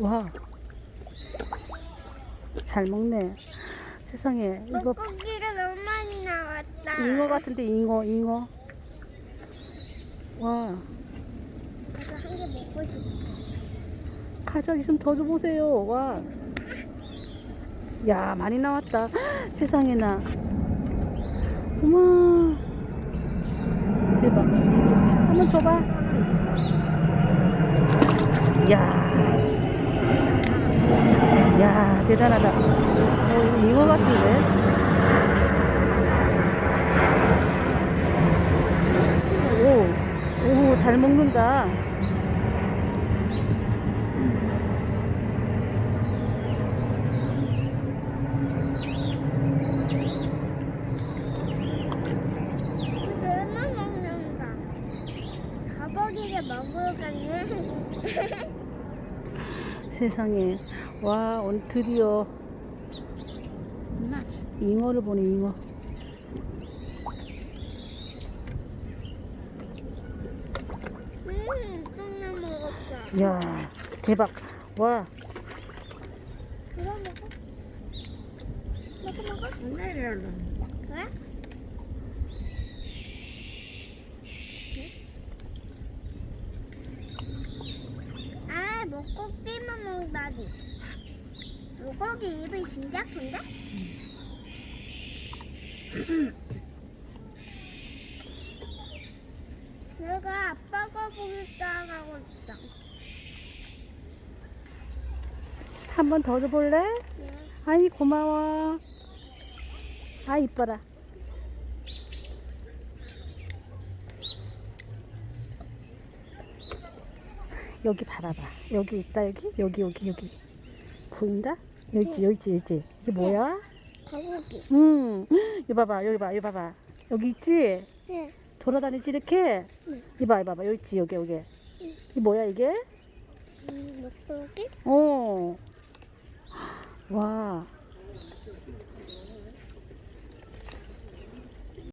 와. 잘 먹네. 세상에. 이거 물고기가 너무 많이 나왔다. 잉어 같은데, 잉어, 잉어. 와. 나도 한개 먹고 싶어. 가져 있으면 더 줘보세요. 와. 야, 많이 나왔다. 세상에나. 어머. 대박. 한번 줘봐. 야. 야, 대단하다. 어, 이거 같은데? 오, 오, 잘 먹는다. 먹으러 갔네. 세상에. 와, 오늘 드디어 잉어를 보네, 잉어. 이야, 대박. 와, 그거 먹어? 먹어 먹어? 아, 만 먹다니. 물고기 입이 진짜 큰데? 내가 아빠가 보겠다 하고 있어. 한 번 더 줘볼래? 네. 아이, 고마워. 아, 이뻐라. 여기 바라봐. 여기 있다, 여기? 여기, 여기, 여기. 보인다? 여기 있지, 여기 있지, 여기 있지. 이게 뭐야? 거북이. 음, 이거 봐봐, 여기 봐, 여기 봐봐. 여기 있지? 네. 돌아다니지, 이렇게? 네. 이봐, 이봐, 봐. 여기 있지, 여기, 여기. 네. 이게 뭐야, 이게? 음, 뭐, 먹 어. 와.